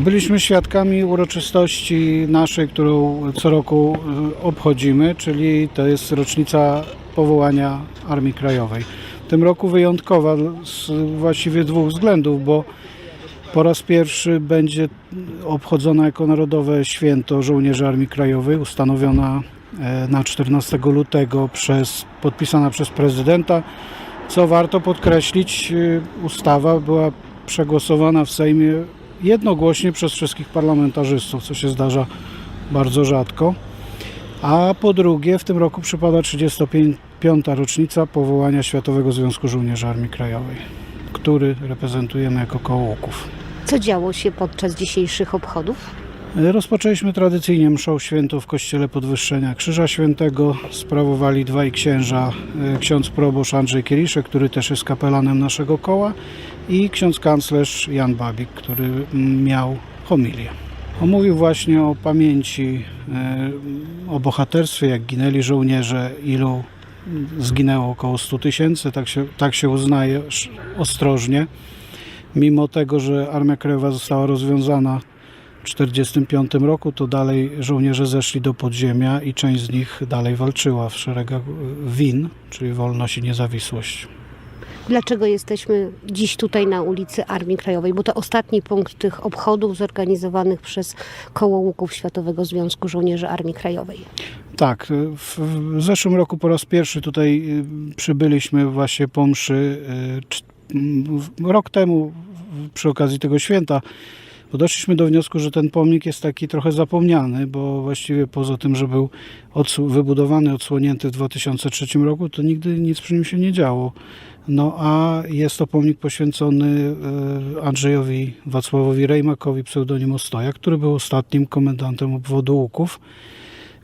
Byliśmy świadkami uroczystości naszej, którą co roku y, obchodzimy, czyli to jest rocznica powołania Armii Krajowej. W tym roku wyjątkowa z właściwie dwóch względów, bo po raz pierwszy będzie obchodzona jako Narodowe Święto Żołnierzy Armii Krajowej, ustanowiona e, na 14 lutego przez, podpisana przez prezydenta. Co warto podkreślić, y, ustawa była przegłosowana w Sejmie jednogłośnie przez wszystkich parlamentarzystów, co się zdarza bardzo rzadko. A po drugie, w tym roku przypada 35. rocznica powołania Światowego Związku Żołnierzy Armii Krajowej, który reprezentujemy jako koło. Co działo się podczas dzisiejszych obchodów? Rozpoczęliśmy tradycyjnie mszą świętą w kościele Podwyższenia Krzyża Świętego. Sprawowali dwaj księża, e, ksiądz proboszcz Andrzej Kieliszek, który też jest kapelanem naszego koła i ksiądz kanclerz Jan Babik, który mm, miał homilię. Omówił właśnie o pamięci, e, o bohaterstwie, jak ginęli żołnierze, ilu zginęło około 100 tysięcy, tak się, tak się uznaje ostrożnie. Mimo tego, że Armia Krajowa została rozwiązana 1945 roku, to dalej żołnierze zeszli do podziemia i część z nich dalej walczyła w szeregach WIN, czyli Wolność i Niezawisłość. Dlaczego jesteśmy dziś tutaj na ulicy Armii Krajowej? Bo to ostatni punkt tych obchodów zorganizowanych przez Koło Łuków Światowego Związku Żołnierzy Armii Krajowej. Tak, w, w zeszłym roku po raz pierwszy tutaj y, przybyliśmy właśnie po mszy y, rok temu przy okazji tego święta. Bo doszliśmy do wniosku, że ten pomnik jest taki trochę zapomniany, bo właściwie poza tym, że był odsu- wybudowany, odsłonięty w 2003 roku, to nigdy nic przy nim się nie działo. No a jest to pomnik poświęcony e, Andrzejowi Wacławowi Rejmakowi, pseudonim Ostoja, który był ostatnim komendantem obwodu Łuków.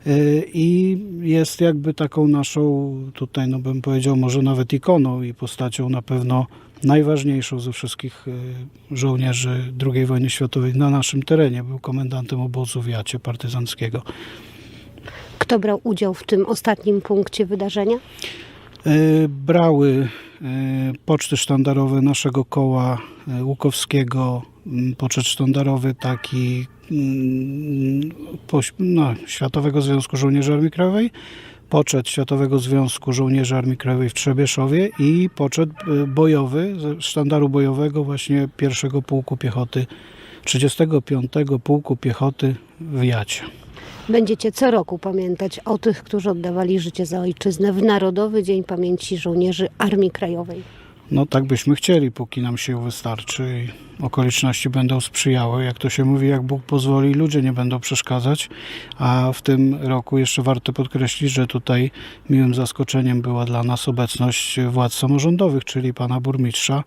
Y, i jest jakby taką naszą, tutaj no bym powiedział, może nawet ikoną i postacią na pewno najważniejszą ze wszystkich y, żołnierzy II wojny światowej na naszym terenie. Był komendantem obozu w Jacie partyzanckiego. Kto brał udział w tym ostatnim punkcie wydarzenia? Y, Brały poczty sztandarowe naszego koła Łukowskiego, poczet sztandarowy taki mm, no, Światowego Związku Żołnierzy Armii Krajowej, poczet Światowego Związku Żołnierzy Armii Krajowej w Trzebieszowie i poczet y, bojowy, sztandaru bojowego właśnie pierwszego pułku piechoty, 35 pułku piechoty w Jacie. Będziecie co roku pamiętać o tych, którzy oddawali życie za ojczyznę w Narodowy Dzień Pamięci Żołnierzy Armii Krajowej. No tak byśmy chcieli, póki nam sił wystarczy i okoliczności będą sprzyjały. Jak to się mówi, jak Bóg pozwoli, ludzie nie będą przeszkadzać. A w tym roku jeszcze warto podkreślić, że tutaj miłym zaskoczeniem była dla nas obecność władz samorządowych, czyli pana burmistrza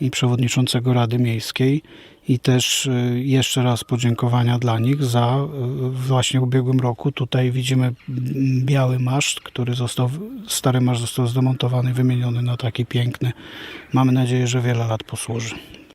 i przewodniczącego Rady Miejskiej. I też y, jeszcze raz podziękowania dla nich za y, właśnie w ubiegłym roku. Tutaj widzimy biały maszt, który został, stary maszt został zdemontowany, wymieniony na taki piękny. Mamy nadzieję, że wiele lat posłuży.